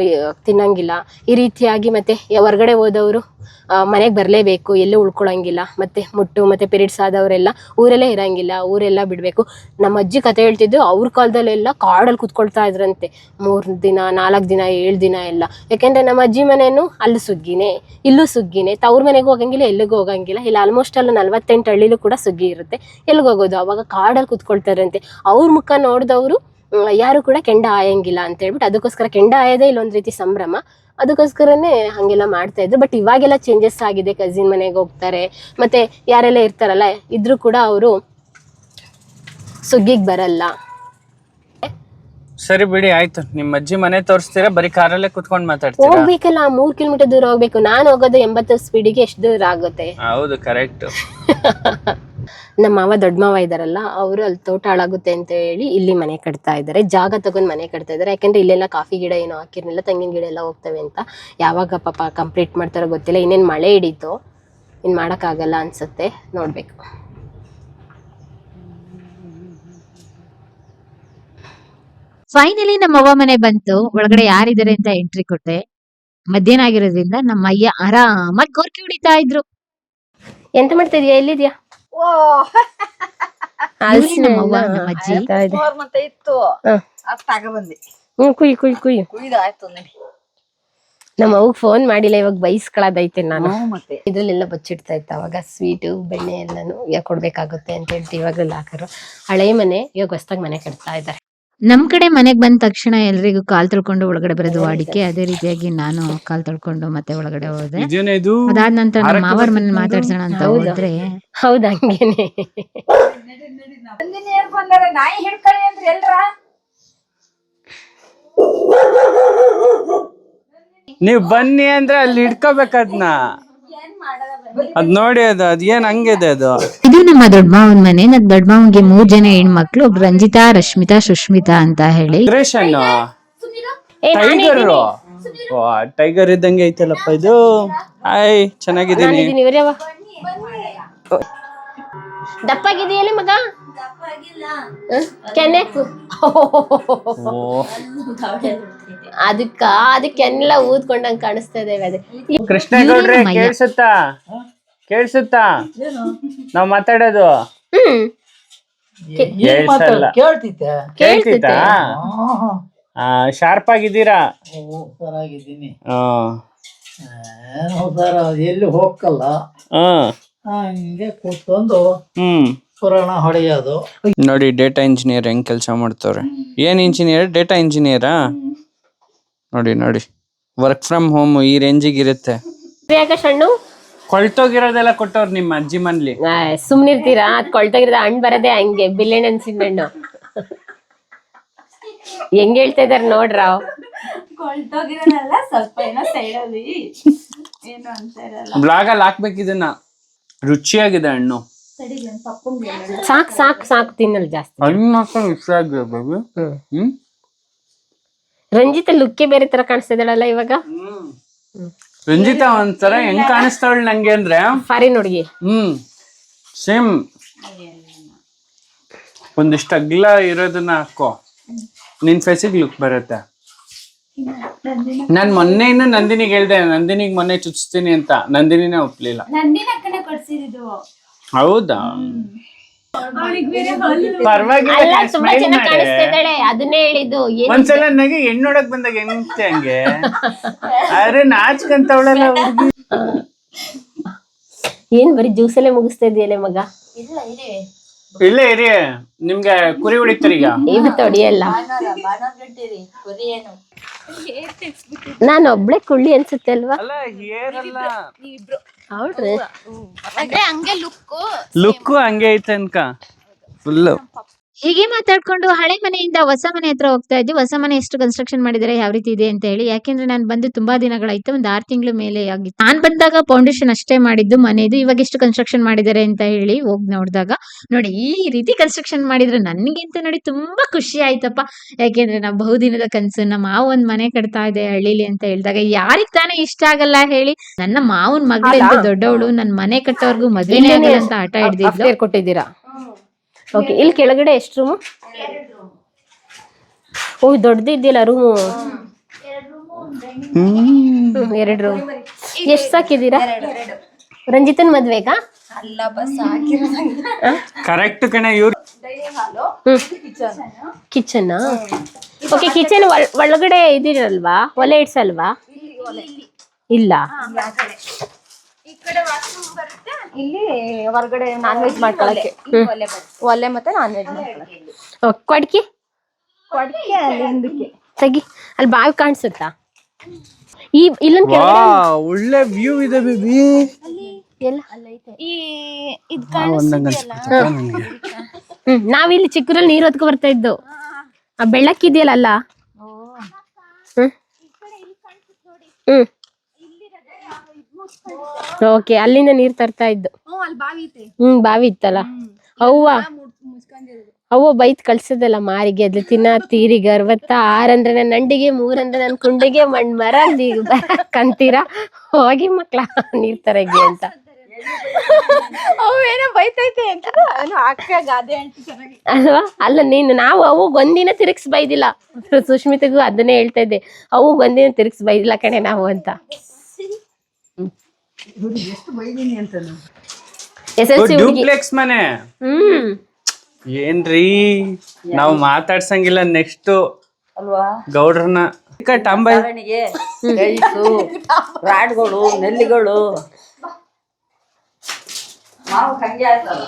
ತಿನ್ನಂಗಿಲ್ಲ. ಈ ರೀತಿಯಾಗಿ ಮತ್ತೆ ಹೊರಗಡೆ ಹೋದವರು ಮನೆಗೆ ಬರಲೇಬೇಕು, ಎಲ್ಲೂ ಉಳ್ಕೊಳ್ಳಂಗಿಲ್ಲ ಮತ್ತೆ ಮುಟ್ಟು, ಮತ್ತೆ ಪಿರಿಯಡ್ಸ್ ಆದವರೆಲ್ಲ ಊರಲ್ಲೇ ಇರಂಗಿಲ್ಲ, ಊರೆಲ್ಲ ಬಿಡಬೇಕು. ನಮ್ಮ ಅಜ್ಜಿ ಕತೆ ಹೇಳ್ತಿದ್ದು ಅವ್ರ ಕಾಲದಲ್ಲೆಲ್ಲ ಕಾಡಲ್ಲಿ ಕುತ್ಕೊಳ್ತಾ ಇದ್ರಂತೆ. ಮೂರು ದಿನ, ನಾಲ್ಕು ದಿನ, ಏಳು ದಿನ ಎಲ್ಲ. ಯಾಕೆಂದ್ರೆ ನಮ್ಮ ಅಜ್ಜಿ ಮನೇನು ಅಲ್ಲಿ ಸುಗ್ಗಿನೇ, ಇಲ್ಲೂ ಸುಗ್ಗಿನೇ. ತವ್ರ ಮನೆಗೂ ಹೋಗಂಗಿಲ್ಲ, ಎಲ್ಲಿಗೂ ಹೋಗಂಗಿಲ್ಲ. ಇಲ್ಲ ಆಲ್ಮೋಸ್ಟ್ ಅಲ್ಲಿ ನಲ್ವತ್ತೆಂಟು ಹಳ್ಳಿಲೂ ಕೂಡ ಸುಗ್ಗಿ ಇರುತ್ತೆ. ಎಲ್ಲಿಗೆ ಹೋಗೋದು? ಅವಾಗ ಕಾಡಲ್ಲಿ ಕುತ್ಕೊಳ್ತಾರಂತೆ ಅವ್ರ ಮುಖ ನೋಡಿದವರು ಯಾರು ಕೂಡ ಕೆಂಡ ಆಯಂಗಿಲ್ಲ ಅಂತ ಹೇಳ್ಬಿಟ್ಟು ಅದಕ್ಕೋಸ್ಕರ ಕೆಂಡ ಆಯೋದೇ ಇಲ್ಲೊಂದು ರೀತಿ ಸಂಭ್ರಮ. ಅದಕ್ಕೋಸ್ಕರನೇ ಹಾಗೆಲ್ಲ ಮಾಡ್ತಾ ಇದ್ರು. ಬಟ್ ಇವಾಗೆಲ್ಲ ಚೇಂಜಸ್ ಆಗಿದೆ. ಕಸಿನ್ ಮನೆಗೆ ಹೋಗ್ತಾರೆ. ಮತ್ತೆ ಯಾರೆಲ್ಲ ಇರ್ತಾರಲ್ಲ ಇದ್ರೂ ಕೂಡ ಅವರು ಸುಗ್ಗಿಗೆ ಬರಲ್ಲ.
ಸರಿ ಬಿಡಿ ಆಯ್ತು. ನಿಮ್ಮ ಅಜ್ಜಿ ಮನೆ ತೋರಿಸ್ತೀರಾ? ಬರೀ ಕಾರಲ್ಲೇ ಕುತ್ಕೊಂಡು ಮಾತಾಡ್ತೀರಾ?
ಹೋಗ್ಬೇಕಲ್ಲ ಮೂರ್ ಕಿಲೋಮೀಟರ್ ದೂರ ಹೋಗ್ಬೇಕು. ನಾನು ಹೋಗೋದು ಎಂಬತ್ತು ಸ್ಪೀಡಿಗೆ ಎಷ್ಟು ದೂರ ಆಗುತ್ತೆ?
ಹೌದು ಕರೆಕ್ಟ್ *laughs*
ನಮ್ಮ ಮಾವ ದೊಡ್ಡ ಮಾವ ಇದಾರಲ್ಲ ಅವರು ಅಲ್ಲಿ ತೋಟ ಹಾಳಾಗುತ್ತೆ ಅಂತ ಹೇಳಿ ಇಲ್ಲಿ ಮನೆ ಕಟ್ತಾ ಇದ್ದಾರೆ ಜಾಗ ತಗೊಂಡ್ ಮನೆ ಕಟ್ತಾ ಇದ್ದಾರೆ ಯಾಕಂದ್ರೆ ಇಲ್ಲೆಲ್ಲ ಕಾಫಿ ಗಿಡ ಏನೋ ಹಾಕಿರ್ಲಿಲ್ಲ ತೆಂಗಿನ ಗಿಡ ಎಲ್ಲ ಹೋಗ್ತವೆ ಅಂತ. ಯಾವಾಗ ಪಾಪ ಕಂಪ್ಲೀಟ್ ಮಾಡ್ತಾರೋ ಗೊತ್ತಿಲ್ಲ. ಇನ್ನೇನ್ ಮಳೆ ಹಿಡೀತು ಇನ್ ಮಾಡಕ್ಕಾಗಲ್ಲ ಅನ್ಸುತ್ತೆ. ನೋಡ್ಬೇಕು.
ಫೈನಲಿ ನಮ್ಮ ಅವ್ವ ಮನೆ ಬಂತು. ಒಳಗಡೆ ಯಾರಿದ್ದಾರೆ ಅಂತ ಎಂಟ್ರಿ ಕೊಟ್ಟೆ. ಮಧ್ಯಾಹ್ನ ಆಗಿರೋದ್ರಿಂದ ನಮ್ಮ ಅಯ್ಯ ಆರಾಮಾಗಿ ಗೋರ್ಕಿ ಹೊಡಿತಾ ಇದ್ರು.
ಎಂತ ಮಾಡ್ತಾ ಇದೀಯಾ? ಎಲ್ಲಿದ್ಯಾ?
ಮತ್ತೆ ಇತ್ತು.
ಹ.
ಅದ್ ತಗೊಬಂದಿ.
ಹ್ಮ್ ಕುಯ್ ಕುಯ್ ಕುಯ್.
ಕುಯ್ದು ಆಯ್ತು ನಡಿ
ನಮ್ಮ ಅವ್ಗ್ ಫೋನ್ ಮಾಡಿಲ್ಲ ಇವಾಗ ಬೈಸ್ಕೊಳ್ಳೋದೈತೆ ನಾನು.
ಮತ್ತೆ.
ಇದ್ರಲ್ಲೆಲ್ಲ ಬಚ್ಚಿಡ್ತಾ ಇತ್ತು ಅವಾಗ ಸ್ವೀಟು ಬೆಣ್ಣೆ ಎಲ್ಲಾನು ಇವಾಗ ಕೊಡ್ಬೇಕಾಗುತ್ತೆ ಅಂತ ಹೇಳ್ತಿ ಇವಾಗ ಹಾಕರು ಹಳೆ ಮನೆ ಇವಾಗ ಹೊಸ್ದಾಗ ಮನೆ ಕಟ್ತಾ ಇದ್ದಾರೆ
ನಮ್ ಕಡೆ ಮನೆಗೆ ಬಂದ ತಕ್ಷಣ ಎಲ್ರಿಗೂ ಕಾಲ್ ತೊಳ್ಕೊಂಡು ಒಳಗಡೆ ಬರೋದು ವಾಡಿಕೆ. ಅದೇ ರೀತಿಯಾಗಿ ನಾನು ಕಾಲ್ ತೊಳ್ಕೊಂಡು ಮತ್ತೆ ಒಳಗಡೆ ಹೋದೆ. ಅದಾದ ನಂತರ ನಮ್ಮ ಮಾವರ್ ಮನೆ ಮಾತಾಡ್ಸೋಣ ಅಂತ
ಹೌದಾ?
ಹೋದ್ರೆ.
ಹೌದಾ ಹಂಗೇನೆ.
ಬಂದಾರ ನಾಯಿ ಹಿಡ್ಕೊಳ್ಳಿ ಅಂದ್ರೆ ಎಲ್ರ?
ನೀವ್ ಬನ್ನಿ ಅಂದ್ರೆ ಅಲ್ಲಿ ಇಟ್ಕೋಬೇಕದ್ನ ಅದ್ ನೋಡಿ ಅದು ಅದ್ ಏನ್ ಹಂಗಿದೆ ಅದು?
ಇದು ನಮ್ಮ ದೊಡ್ಡ ಮಾವನ್ ಮನೆ. ನನ್ ದೊಡ್ಡ ಮಾವನ್ಗೆ ಮೂರ್ ಜನ ಹೆಣ್ಮಕ್ಳು ಒಬ್ರು ರಂಜಿತಾ ರಶ್ಮಿತಾ ಸುಷ್ಮಿತಾ ಅಂತ ಹೇಳಿ.
ಟೈಗರ್ ಟೈಗರ್ ಇದ್ದಂಗೆ ಐತಲ್ಲಪ್ಪ ಇದು? ಹಾಯ್ ಚೆನ್ನಾಗಿದ್ದೀನಿ.
ದಪ್ಪಾಗಿದೆಯಲ್ಲ ಮಗ? ಕೆನೆ
ಓ
ಅದಕ್ಕ ಎಲ್ಲ ಊದ್ಕೊಂಡಂಗ್ ಕಾಣಿಸ್ತಾ ಇದೆ ಅದೇ
ಕೃಷ್ಣೇಗೌಡ್ರೆ ಕೇಳಿಸುತ್ತಾ? ಕೇಳಿಸುತ್ತಾ? ನಾವ್ ಮಾತಾಡೋದು.
ಹ್ಮ್.
ಕೇಳ್ಸಲ್ಲ. ಕೇಳ್ತಿತ್ತಾ ಶಾರ್ಪ್ ಆಗಿದ್ದೀರಾ
ಹುಷಾರ ಎಲ್ಲಿ ಹೋಗಲ್ಲ
ಹಾ
ಹಂಗೆ ಕೂತ್ಕೊಂಡು
ಹ್ಮ್.
ಪುರಾಣ ಹೊಡೆಯೋದು.
ನೋಡಿ ಡೇಟಾ ಇಂಜಿನಿಯರ್ ಹೆಂಗ್ ಕೆಲಸ ಮಾಡ್ತವ್ರೆ. ಏನ್ ಇಂಜಿನಿಯರ್ ಡೇಟಾ ಇಂಜಿನಿಯರಾ ನೋಡಿ ನೋಡಿ. ವರ್ಕ್ ಫ್ರಮ್ ಹೋಮ್ ಈ ರೇಂಜ್ ಇರುತ್ತೆ.
ಯಾಕ ಸಣ್ಣು.
ಕೊಳ್ತೋಗಿರೋದೆಲ್ಲ ಕೊಟ್ಟವ್ರು ನಿಮ್ಮ ಅಜ್ಜಿ ಮನ್ಲಿ.
ಸುಮ್ನಿರ್ತೀರಾ ಅದ್ ಕೊಳ್ತಾಗಿರೋದ ಹಣ್ಣು ಬರದೆ ಹಂಗೆ ಬಿಲ್ಲೆಣ್ಣೆ ಅನ್ಸಿದ ಹಣ್ಣು. ಹೆಂಗ್ ಹೇಳ್ತಾ ಇದಾರೆ ನೋಡ್ರಾವ್
ಕೊಳ್ತೋಗಿರೋದಲ್ಲ ಸ್ವಲ್ಪ ಏನೋ ಸೈಡಲ್ಲಿ ಏನು ಅಂತ ಇರಲ್ಲ.
ಬ್ಲಾಗ್ ಅಲ್ಲಿ ಹಾಕ್ಬೇಕು ಇದನ್ನ. ರುಚಿಯಾಗಿದೆ ಹಣ್ಣು.
ಸಾಕ್ ಸಾಕ್ ಸಾಕ್ ತಿನ್ನಲ್ ಜಾಸ್ತಿ.
ಹಣ್ಣು ಮಾತ್ರ ರುಚಿಯಾಗಿದೆ.
ಹ್ಮ್.
ಹ್ಮ್?
ರಂಜಿತ ಲುಕ್ಕಿ ಬೇರೆ ತರ ಕಾಣಿಸ್ತಾ ಇದ್ದಾಳಲ್ಲ ಇವಾಗ
ರಂಜಿತ ಒಂಥರ ಹೆಂಗ್ ಕಾಣಿಸ್ತಾವಳ ನಂಗೆ ಅಂದ್ರೆ?
ಫಾರಿನ್ ಹುಡುಗಿ.
ಹ್ಮ್. ಸೇಮ್. ಒಂದಿಷ್ಟು ಅಗ್ಲ ಇರೋದನ್ನ ಹಾಕೋ. ನಿನ್ ಫೇಸಿಗೆ ಲುಕ್ ಬರುತ್ತೆ. ನಾನ್ ಮೊನ್ನೆಯಿಂದ ನಂದಿನಿಗೆ ಹೇಳ್ದೆ ನಂದಿನಿಗ್ ಮೊನ್ನೆ ಚುಚ್ತೀನಿ ಅಂತ. ನಂದಿನಿನೇ ಒಪ್ಲಿಲ್ಲ.
ನಂದಿನ ಕಡೆ ಕೊಡ್ಸಿದ್ದು
ಹೌದಾ? ಪರವಾಗಿಲ್ಲ
ಅಲ್ಲ
ಕಣೆ,
ತುಂಬಾ
smile
ಚೆನ್ನಾಗಿ
ಮಾಡೆ.
ಕಾಣಿಸ್ತಾ ಇದ್ದಾಳೆ ಅದನ್ನೇ ಹೇಳಿದ್ದು. ಏನ್
ಒಂದ್ಸಲ ನನಗೆ ಹೆಣ್ಣು ನೋಡಕ್ ಬಂದಾಗ ಹೆಂಗ್ತೆ ಹಂಗೆ? ಆದ್ರೆ ನಾಚ್ಕಂತವಳಲ್ಲ ಹುಡುಗಿ.
ಏನ್ ಬರೀ ಜ್ಯೂಸಲ್ಲೇ ಮುಗಿಸ್ತಾ ಇದೆಯಲ್ಲ ಮಗ?
ಇಲ್ಲೇ ಇರಿ ನಿಮ್ಗೆ ಕುರಿ ಹೊಡಿತಾರೆ ಈಗ.
ಇವತ್ತು ಹೊಡಿಯಲ್ಲ. ನಾನು ಒಬ್ಳೆ ಕುಳ್ಳಿ ಅನ್ಸುತ್ತೆ ಅಲ್ವಾ?
ಅಲ್ಲ ಹೇರ್ ಅಲ್ಲ
ಹೌದ್ರಿ.
ಲುಕ್ಕು ಹಂಗೆ ಐತೆ ಅನ್ಕ. ಫುಲ್
ಹೀಗೆ ಮಾತಾಡ್ಕೊಂಡು ಹಳೆ ಮನೆಯಿಂದ ಹೊಸ ಮನೆ ಹತ್ರ ಹೋಗ್ತಾ ಇದ್ವಿ. ಹೊಸ ಮನೆ ಎಷ್ಟು ಕನ್ಸ್ಟ್ರಕ್ಷನ್ ಮಾಡಿದರೆ ಯಾವ ರೀತಿ ಇದೆ ಅಂತ ಹೇಳಿ. ಯಾಕೆಂದ್ರೆ ನಾನು ಬಂದು ತುಂಬಾ ದಿನಗಳಾಯ್ತು. ಒಂದು ಆರು ತಿಂಗಳು ಮೇಲೆ ಆಗಿತ್ತು. ನಾನ್ ಬಂದಾಗ ಫೌಂಡೇಶನ್ ಅಷ್ಟೇ ಮಾಡಿದ್ದು ಮನೆದು. ಇವಾಗ ಎಷ್ಟು ಕನ್ಸ್ಟ್ರಕ್ಷನ್ ಮಾಡಿದ್ದಾರೆ ಅಂತ ಹೇಳಿ ಹೋಗಿ ನೋಡಿದಾಗ. ನೋಡಿ ಈ ರೀತಿ ಕನ್ಸ್ಟ್ರಕ್ಷನ್ ಮಾಡಿದ್ರೆ ಅಂತ ನೋಡಿ ತುಂಬಾ ಖುಷಿ ಆಯ್ತಪ್ಪ. ಯಾಕೆಂದ್ರೆ ನಾವು ಬಹುದಿನದ ಕನಸು ನಮ್ಮ ಮಾವ ಒಂದ್ ಮನೆ ಕಟ್ತಾ ಇದೆ ಹಳ್ಳಿಲಿ ಅಂತ ಹೇಳಿದಾಗ ಯಾರಿಗ್ ತಾನೇ ಇಷ್ಟ ಆಗಲ್ಲ ಹೇಳಿ. ನನ್ನ ಮಾವನ್ ಮಗಳಿಂದ ದೊಡ್ಡವಳು ನನ್ನ ಮನೆ ಕಟ್ಟೋರ್ಗು ಮದ್ವೆನೇ ಆಗಲ್ಲ ಅಂತ ಆಟ ಹಿಡ್ದಿದ್ಲು.
ಕೊಟ್ಟಿದ್ದೀರಾ ಓಕೆ ಇಲ್ಲಿ ಕೆಳಗಡೆ ಎಷ್ಟು ರೂಮು ಓ ದೊಡ್ಡದಿದ್ದಿಲ್ಲ ರೂಮು ಎರಡು ರೂಮ್ ಎಷ್ಟು ಸಾಕಿದ್ದೀರಾ? ರಂಜಿತನ್ ಮದ್ವೆಗಾ?
ಅಲ್ಲ ಬಸ್ ಹಾಕಿರೋದಂಗ.
ಕರೆಕ್ಟ್ ಕಣೆ ಇವ್ರು
ಕಿಚನ್ ಓಕೆ ಕಿಚನ್ ಒಳಗಡೆ ಇದಿರಲ್ವಾ? ಒಲೆ ಇಡ್ಸಲ್ವಾ? ಇಲ್ಲ
ಈ ಕಡೆ ವಾಶ್ರೂಮ್ ಬರುತ್ತೆ ಇಲ್ಲಿ ಹೊರಗಡೆ ನಾನ್ ವೆಜ್ ಮಾಡ್ಕೊಳಕ್ಕೆ. ಒಲೆ. ಮತ್ತೆ ನಾನ್ ವೆಜ್ ಮಾಡ್ಕೊಳಕ್ಕೆ.
ಕೊಡ್ಕಿ?
ಕೊಡ್ಕಿ ಅಲ್ಲಿ ಹಿಂದಕ್ಕೆ.
ತೆಗಿ. ಅಲ್ಲಿ ಬಾವಿ ಕಾಣಿಸುತ್ತಾ? ಈ ಇಲ್ಲೊಂದ್ ಕೆಳಗಡೆ
ಒಳ್ಳೆ ವ್ಯೂ ಇದೆ ಬೇಬಿ.
ಎಲ್ಲ?
ಈ ಇದ್
ಹ್ಮ್ ನಾವಿಲ್ಲಿ ಚಿಕ್ಕೂರಲ್ಲಿ ನೀರ್ ಹೊತ್ಕೊ ಬರ್ತಾ ಇದ್ದು. ಆ ಬೆಳ್ಳಕ್ಕಿದೆಯಲ್ಲ ಅಲ್ಲ? ಹ್ಮ್. ಹ್ಮ್. ಓಕೆ ಅಲ್ಲಿಂದ ನೀರ್ ತರ್ತಾ ಇದ್ದು.
ಹ್ಮ್ ಬಾವಿ
ಇತ್ತಲ್ಲ. ಅವ್ವ ಅವ್ವ ಬೈತ್ ಕಳ್ಸದಲ್ಲ ಮಾರಿಗೆ. ಅದ್ಲು ತಿನ್ನ ತೀರಿ ಗರ್ವತ್ತ. ಆರಂದ್ರೆ ನನ್ನ ನಂಡಿಗೆ ಮೂರಂದ್ರೆ ನನ್ನ ಕುಂಡಿಗೆ ಮಣ್ ಮರ ಕಂತೀರಾ? ಹೋಗಿ ಮಕ್ಳ ನೀರ್ ತರಗೆ ಅಂತ.
ಅವೇನೋ ಬೈತೈತೆ ಅಂತ. ಅಕ್ಕ ಗಾದೆ
ಅಲ್ವಾ? ಅಲ್ಲ ನೀನು ನಾವು ಅವು ಒಂದಿನ ತಿರುಗ್ಸ್ ಬೈದಿಲ್ಲ. ಸುಷ್ಮಿತಗೂ ಅದನ್ನೇ ಹೇಳ್ತಾ ಇದ್ದೆ. ಅವು ಒಂದಿನ ತಿರುಗ್ಸ್ ಬೈದಿಲ್ಲ ಕಣೆ ನಾವು ಅಂತ. ಎಸ್ ಎಲ್ ಸಿ
ಡ್ಯೂಪ್ಲೆಕ್ಸ್ ಮನೆ.
ಹ್ಮ್.
ಏನ್ರಿ? ನಾವು ಮಾತಾಡ್ಸಂಗಿಲ್ಲ ನೆಕ್ಸ್ಟ್
ಅಲ್ವಾ?
ಗೌಡ್ರನ್ನ.
ರಾಡ್ಗಳು ನೆಲ್ಲಿಗಳು. ಮಾವು ಹಂಗೆ ಆಯ್ತಲ್ಲ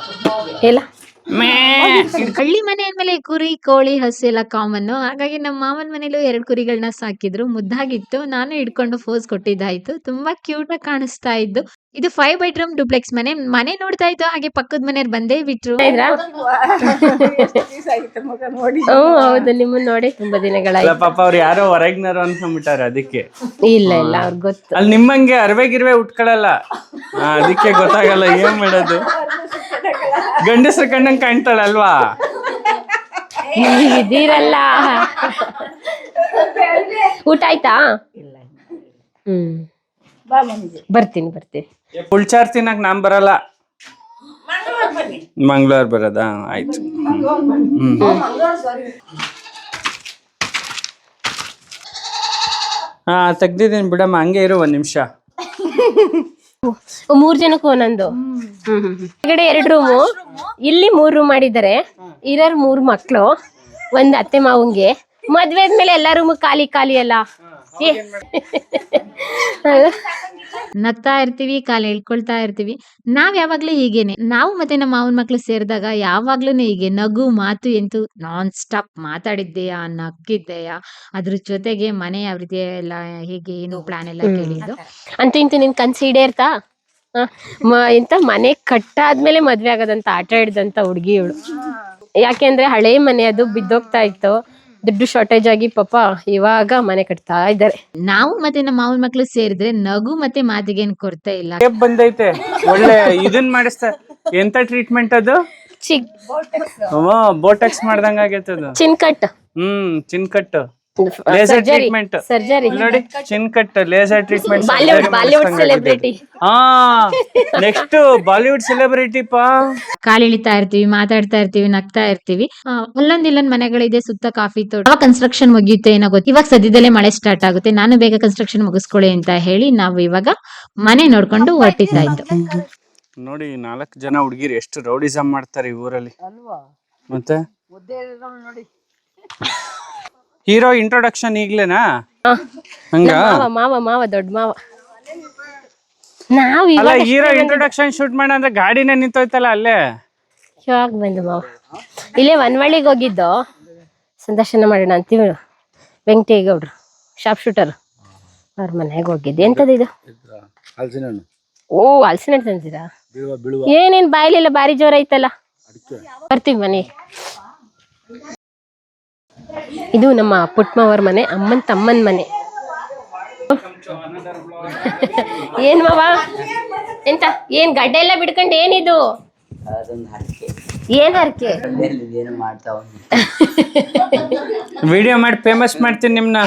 ಇಲ್ಲ
ಹಳ್ಳಿ ಮನೆ ಅಂದ್ಮೇಲೆ ಕುರಿ, ಕೋಳಿ, ಹಸು ಎಲ್ಲ ಕಾಮನ್ ಹಾಗಾಗಿ ನಮ್ಮ ಮಾವನ ಮನೇಲೂ ಎರಡು ಕುರಿಗಳನ್ನ ಸಾಕಿದ್ರು. ಮುದ್ದಾಗಿತ್ತು. ನಾನು ಹಿಡ್ಕೊಂಡು ಫೋಸ್ ಕೊಟ್ಟಿದ್ದಾಯ್ತು. ತುಂಬಾ ಕ್ಯೂಟ್ ಆಗಿ ಕಾಣಿಸ್ತಾ ಇದ್ದು. ಇದು ಫೈವ್ ಬೆಡ್ರೂಮ್ ಡುಪ್ಲೆಕ್ಸ್ ಮನೆ. ಮನೆ ನೋಡ್ತಾ ಇತ್ತು ಹಾಗೆ ಪಕ್ಕದ ಮನೆಯವ್ರು ಬಂದೇ ಬಿಟ್ರು. *laughs*
ಓ ಹೌದು ನಿಮ್ಮನ್ನ ನೋಡಿ. ತುಂಬಾ
ದಿನಗಳ
ದಿನಗಳಾಯ್ತು
ಪಾಪ ಅವ್ರು ಯಾರೋ ಹೊರಗಿನರು ಅನ್ಕೊಂಡ್ಬಿಟ್ಟಾರ ಅದಕ್ಕೆ.
ಇಲ್ಲ ಇಲ್ಲ ಅವ್ರಿಗೆ ಗೊತ್ತು.
ಅಲ್ಲಿ ನಿಮ್ಮಂಗೆ ಅರ್ವೆ ಗಿರ್ವೆ ಉಟ್ಕೊಳಲ್ಲ. ಆ, ಅದಕ್ಕೆ ಗೊತ್ತಾಗಲ್ಲ ಏನ್ ಮಾಡೋದು. ಗಂಡಸ್ರ ಕಣ್ಣಂಗ್ ಕಾಣ್ತಾಳಲ್ವಾ?
ನೀವ್ ಇದೀರಲ್ಲ ಊಟ ಆಯ್ತಾ? ಹ್ಮ್. ಬರ್ತೀನಿ ಬರ್ತೀನಿ.
ಪುಳ್ಚಾರ್ ತಿನ್ನಕ್ ನಾನ್ ಬರಲ್ಲ. ಮಂಗಳವಾರ ಬರೋದಾ? ಆಯ್ತು. ಹ್ಮ್. ಹಾ ತೆಗ್ದಿದ್ದೀನಿ ಬಿಡಮ್ಮ ಹಂಗೆ ಇರು ಒಂದ್ ನಿಮಿಷ.
ಮೂರ್ ಜನಕ್ಕೂ ಒಂದೊಂದು? ಹೊರಗಡೆ ಎರಡು ರೂಮು ಇಲ್ಲಿ ಮೂರ್ ರೂಮ್ ಮಾಡಿದ್ದಾರೆ. ಇರೋರ್ ಮೂರ್ ಮಕ್ಳು ಒಂದ್ ಅತ್ತೆ ಮಾವಂಗೆ. ಮದ್ವೆ ಆದ್ಮೇಲೆ ಎಲ್ಲಾ ರೂಮ್ ಖಾಲಿ ಖಾಲಿ ಅಲ್ಲ? ಏ.
ನಗ್ತಾ ಇರ್ತೀವಿ ಕಾಲ ಎಳ್ಕೊಳ್ತಾ ಇರ್ತೀವಿ. ನಾವ್ ಯಾವಾಗ್ಲೂ ಹೀಗೇನೆ. ನಾವು ಮತ್ತೆ ನಮ್ಮ ಮಾವನ ಮಕ್ಳು ಸೇರಿದಾಗ ಯಾವಾಗ್ಲೂ ಹೀಗೆ ನಗು ಮಾತು ಎಂತೂ ನಾನ್ ಸ್ಟಾಪ್ ಮಾತಾಡಿದ್ದೆಯಾ ನಕ್ಕಿದ್ದೆಯಾ ಅದ್ರ ಜೊತೆಗೆ ಮನೆ ಯಾವ ರೀತಿ ಎಲ್ಲ ಹೇಗೆ ಏನು ಪ್ಲಾನ್ ಎಲ್ಲ ಕೇಳಿದ್ದು?
ಅಂತ ಇಂತ ನಿನ್ ಕನ್ಸು ಇರ್ತಾ? ಹ? ಮ- ಎಂತ ಮನೆ ಕಟ್ಟಾದ್ಮೇಲೆ ಮದ್ವೆ ಆಗೋದಂತ ಆಟ ಹಿಡ್ದಂತ ಹುಡುಗಿ ಇವಳು. ಯಾಕೆಂದ್ರೆ ಹಳೆ ಮನೆ ಅದು ಬಿದ್ದೋಗ್ತಾ ಇತ್ತು. ದುಡ್ಡು ಶಾರ್ಟೇಜ್ ಆಗಿ ಪಾಪ ಇವಾಗ ಮನೆ ಕಟ್ತಾ ಇದ್ದಾರೆ.
ನಾವು ಮತ್ತೆ ನಮ್ಮ ಮಾವನ ಮಕ್ಳು ಸೇರಿದ್ರೆ ನಗು ಮತ್ತೆ ಮಾತಿಗೆ ಏನ್ ಕೊರತೆ ಇಲ್ಲ.
ಟೇಪ್ ಬಂದೈತೆ. ಒಳ್ಳೆ ಇದನ್ ಮಾಡಿಸ್ತಾ ಎಂತ ಟ್ರೀಟ್ಮೆಂಟ್ ಅದು?
ಚಿಕ್.
ಬೋಟಕ್ಸ್ ಮಾಡ್ದಂಗ ಆಗೈತೆ ಅದು.
Chin cut
hmm chin cut laser
surgery
treatment
surgery
ನೋಡಿ chin cut laser treatment
Bollywood Bollywood celebrity
ಹಾ ನೆಕ್ಸ್ಟ್ ಬಾಲಿವುಡ್ ಸೆಲೆಬ್ರಿಟಿ ಪಾ.
ಕಾಲಿಳಿತಾ ಇರ್ತೀವಿ ಮಾತಾಡ್ತಾ ಇರ್ತೀವಿ ನಗ್ತಾ ಇರ್ತೀವಿ. ಅಲ್ಲೊಂದ್ ಇಲ್ಲೊಂದ್ ಮನೆಗಳಿದೆ ಸುತ್ತ ಕಾಫಿ ತೋಟ. ಕನ್ಸ್ಟ್ರಕ್ಷನ್ ಮುಗಿಯುತ್ತೆ ಏನೋ ಗೊತ್ತು ಇವಾಗ ಸದ್ಯದಲ್ಲೇ ಮಳೆ ಸ್ಟಾರ್ಟ್ ಆಗುತ್ತೆ. ನಾನು ಬೇಗ ಕನ್ಸ್ಟ್ರಕ್ಷನ್ ಮುಗಿಸ್ಕೊಳ್ಳಿ ಅಂತ ಹೇಳಿ ನಾವು ಇವಾಗ ಮನೆ ನೋಡ್ಕೊಂಡು ಹೊರಟಿದ್ದ ಇತ್ತು
ನೋಡಿ ನಾಲ್ಕು ಜನ ಹುಡುಗಿರು ಎಷ್ಟು ರೌಡಿಸಮ್ ಮಾಡ್ತಾರೆ ಈ ಊರಲ್ಲಿ.
ಅಲ್ವಾ?
ಮತ್ತೆ?
ನೋಡಿ.
ಹೀರೋ ಇಂಟ್ರೊಡಕ್ಷನ್ ಈಗ್ಲೇನಾ? ಹಂಗ?
ಮಾವ ಮಾವ ಮಾವ ದೊಡ್ಡ ಮಾವ. ನಾವ್
ಅಲ್ಲ ಹೀರೋ ಇಂಟ್ರೊಡಕ್ಷನ್ ಶೂಟ್ ಮಾಡ ಅಂದ್ರೆ ಗಾಡಿನೇ ನಿಂತೋಯ್ತಲ್ಲ ಅಲ್ಲೇ?
ಇವಾಗ ಬಂದು ಮಾವ. ಇಲ್ಲೇ ವನವಳ್ಳಿಗೆ ಹೋಗಿದ್ದು. ಸಂದರ್ಶನ ಮಾಡೋಣ ಅಂತೀವಿ ವೆಂಕಟೇಗೌಡ್ರು ಶಾಪ್ ಶೂಟರ್ ಅವ್ರ ಮನೆಗೆ ಹೋಗಿದ್ದೆ. ಎಂತದ ಇದು? ಓ ಹಲಸಿನ ಹಣ್ಣು ತಂದಿರಾ ಏನೇನ್ ಬಾಯ್ಲಿಲ್ಲ ಬಾರಿ ಜೋರ ಐತಲ್ಲ ಬರ್ತೀವಿ ಮನೆ ಇದು ನಮ್ಮ ಪುಟ್ಮವರ ಮನೆ, ಅಮ್ಮನ ತಮ್ಮನ್ ಮನೆ. ಏನ್ ಮಾವ? ಎಂತ? ಏನ್ ಗಡ್ಡೆ ಎಲ್ಲ ಬಿಡ್ಕೊಂಡು ಏನಿದು?
ಅದೊಂದು ಹರಕೆ?
ಏನ್ ಹರಕೆ
ಏನು ಮಾಡ್ತಾವ
ವಿಡಿಯೋ ಮಾಡಿ ಫೇಮಸ್ ಮಾಡ್ತೀನಿ ನಿಮ್ನ.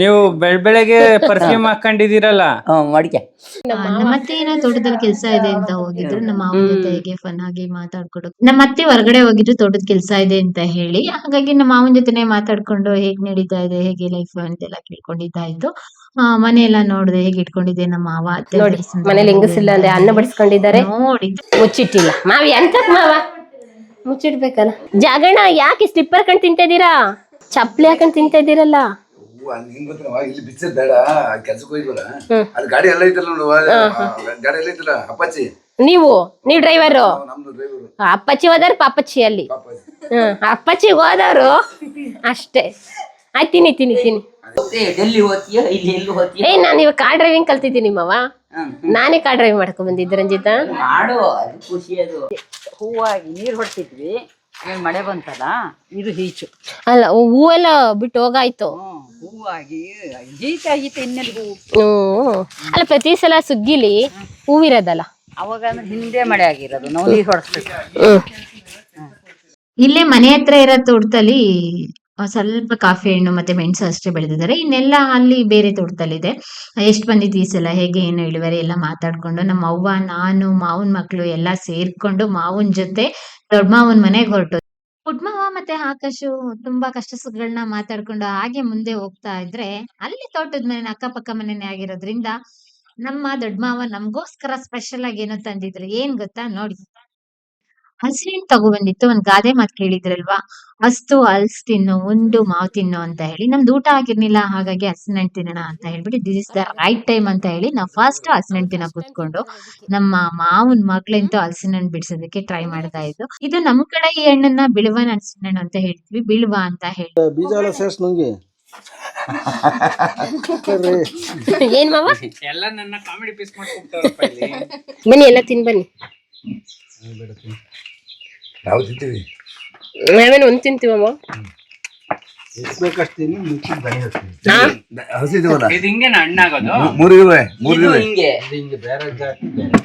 ನೀವು ಬೆಳ್ ಬೆಳಗ್ಗೆ ಪರ್ಫ್ಯೂಮ್ ಹಾಕೊಂಡಿದ್ದೀರಲ್ಲ?
ಮಡಿಕೆ.
ನಮ್ಮ ಅತ್ತೆ ಏನೋ ತೋಟದಲ್ಲಿ ಕೆಲಸ ಇದೆ ಅಂತ ಹೋಗಿದ್ರು. ನಮ್ಮ ಮಾವನ ಜೊತೆಗೆ ಫನ್ ಆಗಿ ಮಾತಾಡ್ಕೊಂಡು ನಮ್ಮ ಅತ್ತೆ ಹೊರಗಡೆ ಹೋಗಿದ್ರು ತೋಟದ ಕೆಲಸ ಇದೆ ಅಂತ ಹೇಳಿ. ಹಾಗಾಗಿ ನಮ್ಮ ಮಾವನ ಜೊತೆನೆ ಮಾತಾಡ್ಕೊಂಡು ಹೇಗ್ ನಡೀತಾ ಇದೆ ಹೇಗೆ ಲೈಫ್ ಅಂತೆಲ್ಲ ಕೇಳ್ಕೊಂಡಿದ್ದಾಯ್ತು. ಆ ಮನೆ ಎಲ್ಲ ನೋಡ್ದೆ ಹೇಗೆ ಇಟ್ಕೊಂಡಿದ್ದೆ ನಮ್ಮ ಮಾವ ಅತ್ತೆ
ನೋಡಿ ಮನೇಲಿ ಹೆಂಗಸಿಲ್ಲ ಅಂದ್ರೆ ಅನ್ನ ಬಡಿಸ್ಕೊಂಡಿದ್ದಾರೆ.
ನೋಡಿ
ಮುಚ್ಚಿಟ್ಟಿಲ್ಲ. ಮಾವಿ ಎಂತಕ್ ಮಾವ? ಮುಚ್ಚಿಡ್ಬೇಕಲ್ಲ. ಜಾಗಣ ಯಾಕೆ ಸ್ಲಿಪ್ಪರ್ ಹಾಕೊಂಡ್ ತಿಂತಾ ಚಪ್ಪಲಿ ಚಪ್ಲಿ ಹಾಕೊಂಡ್ ತಿಂತಾ ಇದ್ದೀರಲ್ಲ
ಹೂವ, ನಿಂಗ್ ಗೊತ್ತಿಲ್ಲವಾ ಇಲ್ಲಿ ಬಿಚ್ಚದ್ ಬೇಡ. ಕೆಲ್ಸಕ್ಕೆ ಹೋಯ್ವಲ್ಲ ಅಲ್ಲಿ ಗಾಡಿ ಎಲ್ಲ ಐತಲ್ಲ ನೋಡು ಗಾಡಿ ಎಲ್ಲ ಐತಲ್ಲ ಅಪ್ಪಾಚಿ
ನೀವು ನೀವ್ ಡ್ರೈವರ್
ನಮ್ದು ಡ್ರೈವರು
ಅಪ್ಪಚ್ಚಿ ಹೋದಾರ ಪಾಪಚ್ಚಿ ಅಲ್ಲಿ. ಹ್ಮ್ ಅಪ್ಪಚ್ಚಿ ಹೋದವ್ರು ಅಷ್ಟೇ. ಆಯ್ತು ತಿನ್ನಿ ತಿನ್ನಿ ತಿನ್ನಿ.
ಡೆಲ್ಲಿ ಹೋಗ್ತೀಯ ಇಲ್ಲಿ ಎಲ್ಲಿ ಹೋಗ್ತೀಯ.
ಏ ನಾನು ಇವಾಗ ಕಾರ್ ಡ್ರೈವಿಂಗ್ ಕಲ್ತಿದ್ದೀನಿ ಮಾವ. ನಾನೇ ಕಾರ್ ಡ್ರೈವಿಂಗ್ ಮಾಡ್ಕೊಂಡ್ ಬಂದಿದ್ದೆ ರಂಜಿತ.
ಮಾಡು ಅದು ಖುಷಿ ಅದು. ಹೂವಾಗಿ ನೀರ್ ಹೊಡ್ತಿದ್ವಿ. ಈಗ ಮಳೆ ಬಂತಲ್ಲ? ಇದು ಹೀಚು.
ಅಲ್ಲ ಹೂವೆಲ್ಲ ಬಿಟ್ಟು ಹೋಗಾಯ್ತು.
ಹ್ಮ್ ಹೂವಾಗಿ ಜೀತ ಆಗೀತ ಇನ್ನೆಲ್ಲಿ ಹೂವು
ಹ್ಮ್ ಅಲ್ಲ ಪ್ರತಿ ಸಲ ಸುಗ್ಗಿಲಿ ಹೂವಿರೋದಲ್ಲ
ಅವಾಗ ಅಂದ್ರೆ ಹಿಂದೆ ಮಳೆ ಆಗಿರೋದು ನಾವು ನೀರ್ ಹೊಡ್ಸ್ಬೇಕು.
ಇಲ್ಲೇ ಮನೆ ಹತ್ರ ಇರೋ ತೋಟದಲ್ಲಿ ಸ್ವಲ್ಪ ಕಾಫಿ ಹಣ್ಣು ಮತ್ತೆ ಮೆಣಸು ಅಷ್ಟೇ ಬೆಳೆದಿದ್ದಾರೆ. ಇನ್ನೆಲ್ಲ ಅಲ್ಲಿ ಬೇರೆ ತೋಟದಲ್ಲಿದೆ. ಎಷ್ಟು ಬಂದಿದ್ದು ಈ ಸಲ ಹೇಗೆ ಏನು ಇಳುವರಿ ಎಲ್ಲ ಮಾತಾಡ್ಕೊಂಡು ನಮ್ಮ ಅವ್ವ, ನಾನು, ಮಾವನ್ ಮಕ್ಕಳು ಎಲ್ಲ ಸೇರ್ಕೊಂಡು ಮಾವನ್ ಜೊತೆ ದೊಡ್ಡ ಮಾವನ್ ಮನೆಗೆ ಹೊರಟು. ಪುಟ್ಮಾವ ಮತ್ತೆ ಆಕಾಶು ತುಂಬಾ ಕಷ್ಟ ಸುಖಗಳನ್ನ ಮಾತಾಡ್ಕೊಂಡು ಹಾಗೆ ಮುಂದೆ ಹೋಗ್ತಾ ಇದ್ರೆ ಅಲ್ಲಿ ತೋಟದ ಮನೆ ಅಕ್ಕಪಕ್ಕ ಮನೆನೇ ಆಗಿರೋದ್ರಿಂದ ನಮ್ಮ ದೊಡ್ಡ ಮಾವ ನಮಗೋಸ್ಕರ ಸ್ಪೆಷಲ್ ಆಗಿ ಏನೋ ತಂದಿದ್ರು. ಏನ್ ಗೊತ್ತಾ? ನೋಡಿ. ಹಸಿರಿನ್ ತಗೊಬಂದಿತ್ತು ಒಂದ್ ಗಾದೆ ಮಾತ್ ಕೇಳಿದ್ರಲ್ವಾ? ಅಸ್ತು ಅಲ್ಸ್ ತಿನ್ನು ಉಂಡು ಮಾವು ತಿನ್ನು ಅಂತ ಹೇಳಿ. ನಮ್ದು ಊಟ ಆಗಿರ್ಲಿಲ್ಲ ಹಾಗಾಗಿ ಹಸಿನಣ್ಣು ತಿನ್ನೋಣ ಅಂತ ಹೇಳ್ಬಿಟ್ಟು this is the right time ಅಂತ ಹೇಳಿ ನಾವು ಫಸ್ಟ್ ಹಸಿನಣ್ಣು ತಿನ್ನ ಕೂತ್ಕೊಂಡು ನಮ್ಮ ಮಾವನ್ ಮಕ್ಳಿಂತೂ ಹಲಸಿನಣ್ಣು ಬಿಡ್ಸೋದಕ್ಕೆ ಟ್ರೈ ಮಾಡ್ತಾ ಇದ್ದು ಇದು ನಮ್ ಕಡೆ ಈ ಹಣ್ಣನ್ನ ಬಿಳುವನ್ ಹಸಿನಣ್ಣು ಅಂತ ಹೇಳ್ತೀವಿ ಬಿಳುವ ಅಂತ ಹೇಳಿ.
ಬೀಜ ಎಲ್ಲ ಸೇರ್ಸ್ ನಂಗೆ.
ಏನ್ ಮಾವ?
ಎಲ್ಲ ನನ್ನ ಕಾಮಿಡಿ ಪೀಸ್ ಮಾಡ್ಕೊಂತಾರಪ್ಪ ಇಲ್ಲಿ.
ಬನ್ನಿ ಎಲ್ಲ ತಿನ್ ಬನ್ನಿ.
ನಾವು ತಿಂತೀವಿ?
ನಾವೇನು ಒಂದ್ ತಿಂತೀವಮ್ಮ
ಎಷ್ಟು ಬೇಕಷ್ಟು ತಿನ್ನಿ ಮಿಕ್ಕಿದ ದನಿ ಹಾಕ್ತೀನಿ
ಹಾ?
ಹಸಿದವಲ್ಲ
ಇದು ಹಿಂಗೇನ ಹಣ್ಣಾಗೋದು
ಮೂರು ಇವೆ ಮೂರು
ಇದು
ಇವೆ.
ಹಿಂಗೆ.
ಇದು ಹಿಂಗೆ ಬೇರೆ ಜಾತಿ ಬೇರೆ.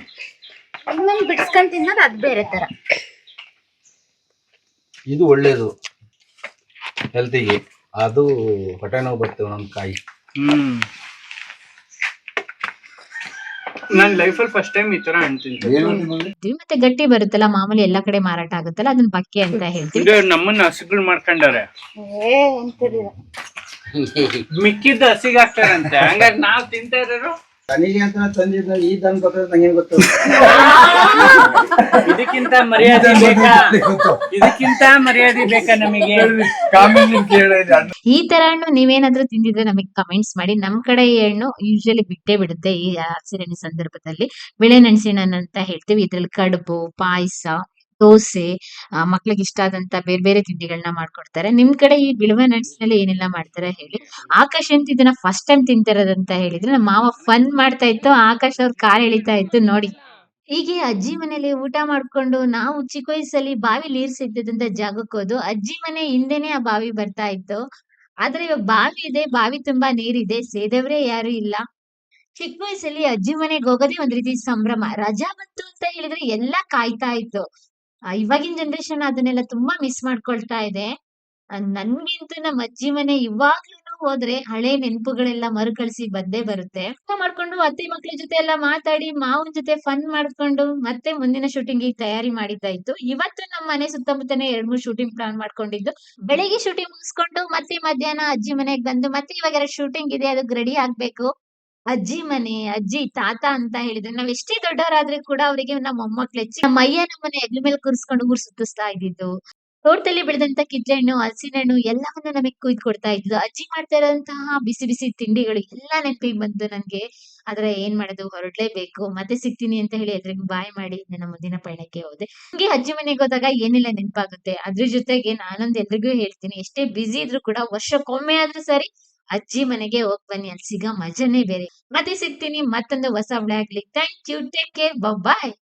ಇನ್ನೊಂದ್ ಬಿಡಿಸ್ಕೊಂಡ್ ತಿನ್ನೋದು ಅದ್ ಬೇರೆ ತರ.
ಇದು ಒಳ್ಳೇದು. ಹೆಲ್ತಿಗೆ ಅದು ಹೊಟ್ಟೆ ನೋವು ಬರ್ತೇವೆ ಒಂದೊಂದು ಕಾಯಿ.
ಹ್ಮ್. ನನ್ ಲೈಫಲ್ಲಿ ಫಸ್ಟ್ ಟೈಮ್ ಈ ತರ
ಏನು
ಹೇಳ್ತೀವಿ. ಮತ್ತೆ ಗಟ್ಟಿ ಬರುತ್ತಲ್ಲ ಮಾಮೂಲಿ ಎಲ್ಲಾ ಕಡೆ ಮಾರಾಟ ಆಗುತ್ತಲ್ಲ ಅದನ್ನ ಬಕ್ಕೆ ಅಂತ ಹೇಳ್ತೀವಿ.
ಇದು ನಮ್ಮನ್ನ ಹಸುಗಳು ಮಾಡ್ಕೊಂಡಾರೆ ಮಿಕ್ಕಿದ್ದ ಹಸಿಗೆ ಹಾಕ್ತಾರಂತೆ. ಹಂಗಾಗಿ ನಾವ್ ತಿಂತಾ ಇರೋರು?
ತನಿಗೆ ಅಂತ ತಂದಿದ್ದ ಈ ದನ ಬರ್ತದೆ ನಂಗೇನ್ ಗೊತ್ತದ *laughs*
ಇದಕ್ಕಿಂತ ಮರ್ಯಾದೆ ಬೇಕಾ? ಇದಕ್ಕಿಂತ ಮರ್ಯಾದೆ ಬೇಕಾ ನಮಗೆ?
ಈ ತರ ಹಣ್ಣು ನೀವೇನಾದ್ರೂ ತಿಂದಿದ್ರೆ ನಮಗೆ ಕಮೆಂಟ್ಸ್ ಮಾಡಿ. ನಮ್ ಕಡೆ ಈ ಹಣ್ಣು ಯೂಶಲಿ ಬಿಟ್ಟೇ ಬಿಡುತ್ತೆ ಈ ಹಸಿರಣಿ ಸಂದರ್ಭದಲ್ಲಿ. ಬಿಳೆ ಮೆಣಸಿನ ಅಂತ ಹೇಳ್ತೀವಿ. ಇದ್ರಲ್ಲಿ ಕಡುಬು ಪಾಯಸ ದೋಸೆ ಮಕ್ಳಿಗೆ ಇಷ್ಟ ಆದಂತ ಬೇರೆ ಬೇರೆ ತಿಂಡಿಗಳನ್ನ ಮಾಡ್ಕೊಡ್ತಾರೆ. ನಿಮ್ ಕಡೆ ಈ ಬಿಳುವ ಮೆಣಸಿನಲ್ಲಿ ಏನೆಲ್ಲ ಮಾಡ್ತಾರೆ ಹೇಳಿ. ಆಕಾಶ್ ಅಂತ ಇದನ್ನ ಫಸ್ಟ್ ಟೈಮ್ ತಿಂತಿರೋದಂತ ಹೇಳಿದ್ರೆ ನಮ್ಮ ಮಾವ ಫನ್ ಮಾಡ್ತಾ ಇತ್ತು. ಆಕಾಶ್ ಅವ್ರ ಕಾಲ್ ಎಳಿತಾ ಇತ್ತು. ನೋಡಿ. ಹೀಗೆ ಅಜ್ಜಿ ಮನೇಲಿ ಊಟ ಮಾಡ್ಕೊಂಡು ನಾವು ಚಿಕ್ಕ ವಯಸ್ಸಲ್ಲಿ ಬಾವಿ ನೀರ್ ಸಿಗ್ತಿದ್ದಂತ ಜಾಗಕ್ಕೆ ಹೋದು, ಅಜ್ಜಿ ಮನೆ ಹಿಂದೆನೆ ಆ ಬಾವಿ ಬರ್ತಾ ಇತ್ತು. ಆದ್ರೆ ಇವಾಗ ಬಾವಿ ಇದೆ, ಬಾವಿ ತುಂಬಾ ನೀರಿದೆ, ಸೇದವ್ರೆ ಯಾರು ಇಲ್ಲ. ಚಿಕ್ಕ ವಯಸ್ಸಲ್ಲಿ ಅಜ್ಜಿ ಮನೆಗೆ ಹೋಗೋದೇ ಒಂದ್ ರೀತಿ ಸಂಭ್ರಮ. ರಜಾ ಬಂತು ಅಂತ ಹೇಳಿದ್ರೆ ಎಲ್ಲಾ ಕಾಯ್ತಾ ಇತ್ತು. ಇವಾಗಿನ ಜನರೇಷನ್ ಅದನ್ನೆಲ್ಲ ತುಂಬಾ ಮಿಸ್ ಮಾಡ್ಕೊಳ್ತಾ ಇದೆ. ನನ್ಗಂತೂ ನಮ್ಮ ಅಜ್ಜಿ ಮನೆ ಇವಾಗ್ಲೂ ಹೋದ್ರೆ ಹಳೆ ನೆನಪುಗಳೆಲ್ಲ ಮರುಕಳಿಸಿ ಬಂದೇ ಬರುತ್ತೆ. ಮಾಡ್ಕೊಂಡು ಅತ್ತೆ ಮಕ್ಳ ಜೊತೆ ಎಲ್ಲ ಮಾತಾಡಿ, ಮಾವನ್ ಜೊತೆ ಫನ್ ಮಾಡ್ಕೊಂಡು ಮತ್ತೆ ಮುಂದಿನ ಶೂಟಿಂಗ್ ತಯಾರಿ ಮಾಡಿದ್ದಾಯ್ತು ಇವತ್ತು ನಮ್ಮ ಮನೆ ಸುತ್ತಮುತ್ತನೇ ಎರಡ್ ಮೂರ್ ಶೂಟಿಂಗ್ ಪ್ಲಾನ್ ಮಾಡ್ಕೊಂಡಿದ್ದು. ಬೆಳಿಗ್ಗೆ ಶೂಟಿಂಗ್ ಮುಗಿಸ್ಕೊಂಡು ಮತ್ತೆ ಮಧ್ಯಾಹ್ನ ಅಜ್ಜಿ ಮನೆಗೆ ಬಂದು ಮತ್ತೆ ಇವಾಗ ಶೂಟಿಂಗ್ ಇದೆ, ಅದಕ್ಕೆ ರೆಡಿ ಆಗ್ಬೇಕು. ಅಜ್ಜಿ ಮನೆ, ಅಜ್ಜಿ ತಾತ ಅಂತ ಹೇಳಿದ್ರೆ. ನಾವ್ ಎಷ್ಟೇ ದೊಡ್ಡವರಾದ್ರೆ ಕೂಡ ಅವರಿಗೆ ನಮ್ಮ ಮೊಮ್ಮಕ್ಳು ಹೆಚ್ಚಿ ನಮ್ಮ ಅಯ್ಯ ನಮ್ಮನೆ ಎಗ್ಲ ಮೇಲೆ ಕೂರಿಸ್ಕೊಂಡು ಊರ್ ಸುತ್ತಿಸ್ತಾ ಇದ್ದಿದ್ದು. ತೋಟದಲ್ಲಿ ಬೆಳೆದಂತ ಕಿತ್ಳೆಹಣ್ಣು ಹಲಸಿನ ಹಣ್ಣು ಎಲ್ಲವನ್ನ ನಮಗೆ ಕುಯ್ದು ಕೊಡ್ತಾ ಇದ್ದು ಅಜ್ಜಿ ಮಾಡ್ತಾ ಇರೋಂತಹ ಬಿಸಿ ಬಿಸಿ ತಿಂಡಿಗಳು ಎಲ್ಲ ನೆನಪಿಗೆ ಬಂತು ನನಗೆ ಆದ್ರೆ ಏನ್ ಮಾಡೋದು? ಹೊರಡ್ಲೇಬೇಕು. ಮತ್ತೆ ಸಿಗ್ತೀನಿ ಅಂತ ಹೇಳಿ ಎಲ್ರಿಗೂ ಬಾಯ್ ಮಾಡಿ ನನ್ನ ಮುಂದಿನ ಪಯಣಕ್ಕೆ ಹೋದೆ. ಹಂಗೆ ಅಜ್ಜಿ ಮನೆಗೆ ಹೋದಾಗ ಏನೆಲ್ಲ ನೆನಪಾಗುತ್ತೆ. ಅದ್ರ ಜೊತೆಗೆ ನಾನೊಂದ್ ಎಲ್ರಿಗೂ ಹೇಳ್ತೀನಿ. ಎಷ್ಟೇ ಬಿಸಿ ಇದ್ರು ಕೂಡ ವರ್ಷಕ್ಕೊಮ್ಮೆ ಆದ್ರೂ ಸರಿ ಅಜ್ಜಿ ಮನೆಗೆ ಹೋಗ್ ಬನ್ನಿ. ಅಲ್ಲಿ ಸಿಗೋ ಮಜಾನೇ ಬೇರೆ. ಮತ್ತೆ ಸಿಗ್ತೀನಿ. ಮತ್ತೊಂದು ಹೊಸ ಆಗ್ಲಿ thank you take care bye